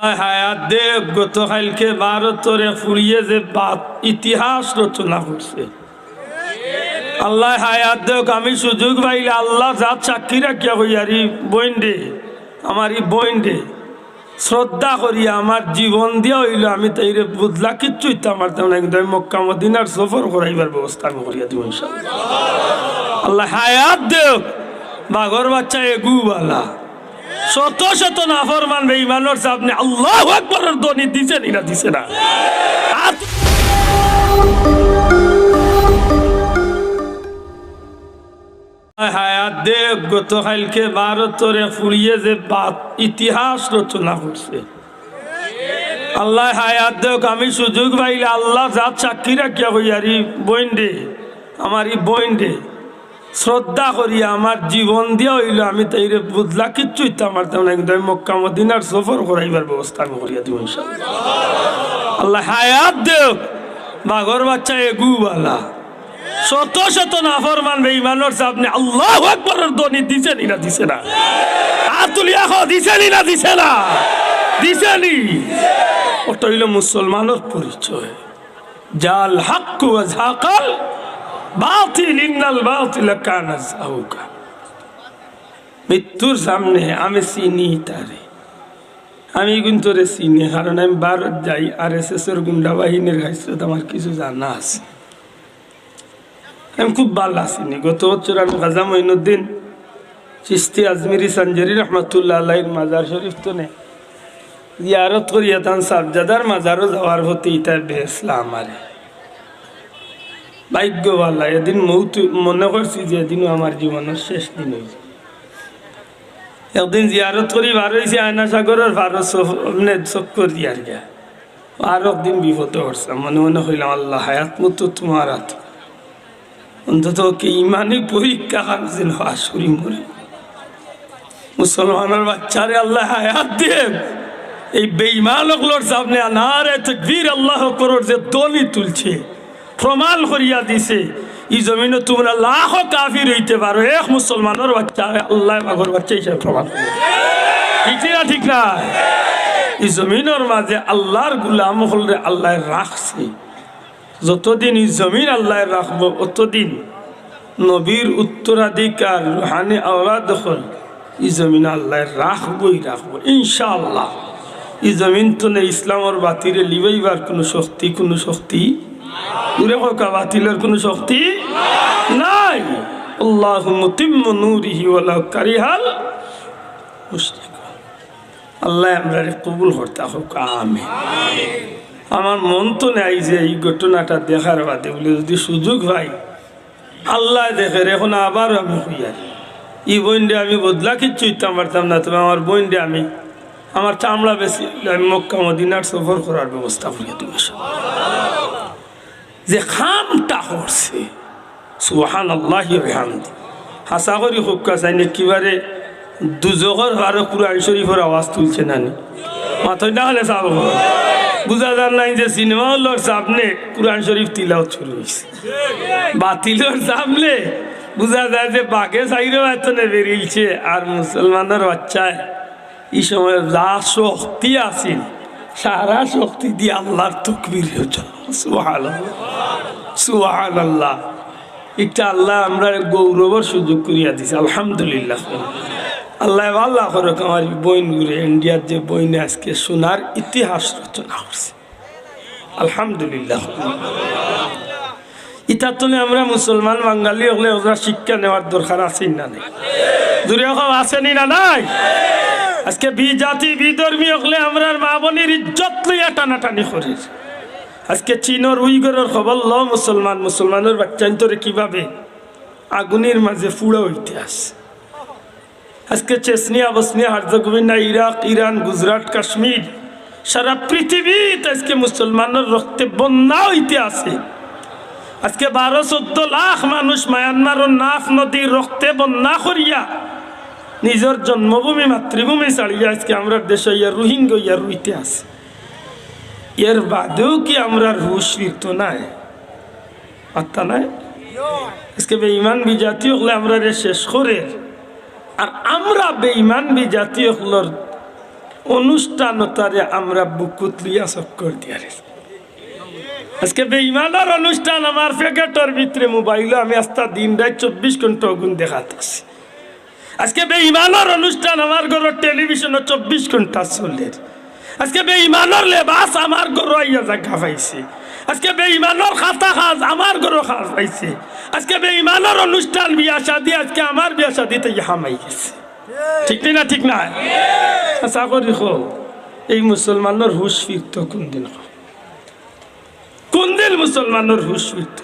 যে ইতিহাস আল্লাহ আমি সুযোগ আল্লাহ আমার ই বইন জীবন দিয়া হইল, আমি তাইরে বুঝলা কিচ্ছু আমার তেমন কিন্তু আমি মক্কা, মদিনার সফর করাইবার ব্যবস্থা আমি করিয়া দিব। আল্লাহ হায়াত দেখ বাঘর বাচ্চা এগুবালা শত শত নাফর মানবে ইমানোর সামনে আল্লাহ আকবরের ধ্বনি দিছে না দিছে না। হায়াত দে, গতকালকে ভারতরে ফুরিয়ে যে বাত ইতিহাস রচনা করছে। আল্লাহ হায়াত দেখ আমি সুযোগ পাইলে আল্লাহ যা চাকরি রাখিয়া হইয়ারি বইন দে আমার ই বইন দে শ্রদ্ধা করিয়া আমার জীবন দিয়া হইল, আমি তাইরে বুঝলা, কিচ্ছু ইত্যা আমার তেমন কিন্তু আমি মক্কা, মদিনার সফর করাইবার ব্যবস্থা আমি করিয়া দিব। আল্লাহ হায়াত দেও বাঘর বাচ্চা এগুবালা। শত শত নাফর মানবে ইমানোর সামনে আল্লাহ আকবরের দিছে নি না দিছে না? হাত তুলিয়া দিছে নি না দিছে না? দিছে নি ওটা মুসলমানের পরিচয়। জাল হাক্ক ওয়া ঝাকাল বাতিল, ইন্নাল বাতিল কানা যাহুকা মৃত্যুর সামনে আমি চিনি তারে। আমি কিন্তু রে চিনি, কারণ আমি ভারত যাই আর এস এস এর গুন্ডা বাহিনীর হাইসত আমার কিছু জানা আছে। আমি খুব ভালো আছিনি গত বছর আমি খাজা মঈনুদ্দিন চিস্তি আজমিরি সঞ্জরি রহমতুল্লাহ আল্লাহর মাজার শরীফ তো নে জিয়ারত করিয়া তান সাবজাদার মাজারও যাওয়ার হতে ইটা বেসলা আমারে ভাগ্যবালা, এদিন মৌত, মনে করছি যে এদিনও আমার জীবনের শেষ দিন হয়েছে একদিন জিয়ারত করি বার হয়েছে আয়না সাগরের ভারত মানে চক্কর দিয়ার গিয়া আর একদিন বিপদে পড়ছে, মনে মনে হইলাম, আল্লাহ, হায়াত মতো তোমার হাত। অন্তত কি ইমানি পরীক্ষা কানছিল আসুরি মরে। মুসলমানের বাচ্চারে আল্লাহ হায়াত দিয়ে, এই বেইমান লোকলোর সামনে আনারে তকবীর আল্লাহ করর যে দলি তুলছে। প্রমাণ করিয়া দিছে, এই জমিনে তোমরা লাখ কাফির হইতে পারো। এক মুসলমানের বাচ্চা, আল্লাহ বাঘর বাচ্চা হিসাবে প্রমাণ ঠিক না ঠিক না? এই জমিনের মাঝে আল্লাহর গুলাম হলরে আল্লাহ রাখছে। যতদিন এই জমিন আল্লাহ রাখব, অতদিন নবীর উত্তরাধিকার, রুহানি আওলা দখল এই জমিন আল্লাহ রাখবই রাখব, ইনশাআল্লাহ। এই জমিন তো ইসলামর বাতিরে লিবাইবার কোনো শক্তি কোনো শক্তি দূরে কা বাতিলের কোনো শক্তি নাই। আল্লাহ কারিহাল আল্লাহ আমরা কবুল করতে হোক, আমিন। আমার মন তো নেই যে এই ঘটনাটা দেখার বাদে, বলে যদি সুযোগ হয়, আল্লাহ দেখে এখন আবার আমি হইয়া ই বইনডে আমি বদলা কিচ্ছু ইতাম পারতাম না, তবে আমার বইনডে আমি, আমার চামড়া বেশি, আমি মক্কা, মদিনার সফর করার ব্যবস্থা করিয়া দিব যে খামটা করছে সুহান আল্লাহ হামদি হাসা করি হুক্কা চাইনি কিবারে দুজগর আরও কুরআন শরীফের আওয়াজ তুলছে নানি মাথায় না হলে চাব বুঝা যান নাই যে সিনেমা হলোর সামনে কুরআন শরীফ তিলাও শুরু হয়েছে বাতিলর সামনে বুঝা যায় যে বাঘে সাইরে বেতনে বেরিয়েছে আর মুসলমানের বাচ্চায় এই সময় যা শক্তি আছে, সারা শক্তি দিয়ে আল্লাহর তকবির সুহান সুহান আল্লাহ এটা আল্লাহ আমরা গৌরবর সুযোগ করিয়া দিছি, আলহামদুলিল্লাহ। আল্লাহ আল্লাহ করক, আমার বইন ঘুরে ইন্ডিয়ার যে বইনে আজকে সোনার ইতিহাস রচনা করছে। আলহামদুলিল্লাহ। ইটা তো আমরা মুসলমান, বাঙালি হলে ওরা শিক্ষা নেওয়ার দরকার আছে না নেই দূরে হোক আসেনি না নাই? আজকে বি জাতি বিধর্মী হলে আমরা মা বোনের ইজ্জত লইয়া টানাটানি করি। আজকে চীনের উইগরের খবর ল মুসলমান মুসলমানের বাচ্চান্তরে কীভাবে? আগুনের মাঝে ফুড়া হইতে আসে আজকে Chechnya Bosnia Herzegovina Iraq Iran Gujarat Kashmir সারা পৃথিবীতে আজকে মুসলমানের রক্তে বন্যা হইতে আছে। আজকে বারো চোদ্দ লাখ মানুষ মায়ানমারের নাফ নদীর রক্তে বন্যা করিয়া নিজের জন্মভূমি, মাতৃভূমি ছাড়িয়া আজকে আমরা দেশে ইয়া রোহিঙ্গা ইয়া রুইতে আছে এর বাদেও কি আমরা রুশ ফিরত নাই? আত্মা নাই? আজকে বেঈমান বিজাতি হলে আমরা রে শেষ করে। আর আমরা বেঈমান বিজাতি হলর অনুষ্ঠানতারে আমরা বুকুতলিয়া চক্কর দিয়া আজকে বেইমানের অনুষ্ঠান আমার প্যাকেটের ভিতরে মোবাইল আমি আস্তা দিন রাত চব্বিশ ঘণ্টা অগুন দেখাতেছি আজকে বেইমানের অনুষ্ঠান আমার ঘরের টেলিভিশনে চব্বিশ ঘণ্টা চলে। আজকে বেইমানের লেবাস আমার ঘর আইয়া জায়গা পাইছে। আজকে বেইমানের খাতা খাজ আমার ঘরও খাজ পাইছে। আজকে বেইমানের অনুষ্ঠান বিয়া শাদি, আজকে আমার বিয়া শাদিতে হামাই গেছে। ঠিক না ঠিক না? আশা করি এই মুসলমানের হুশ ফিরত কোন দিন কোন দিন মুসলমানের হুশ ফিরত?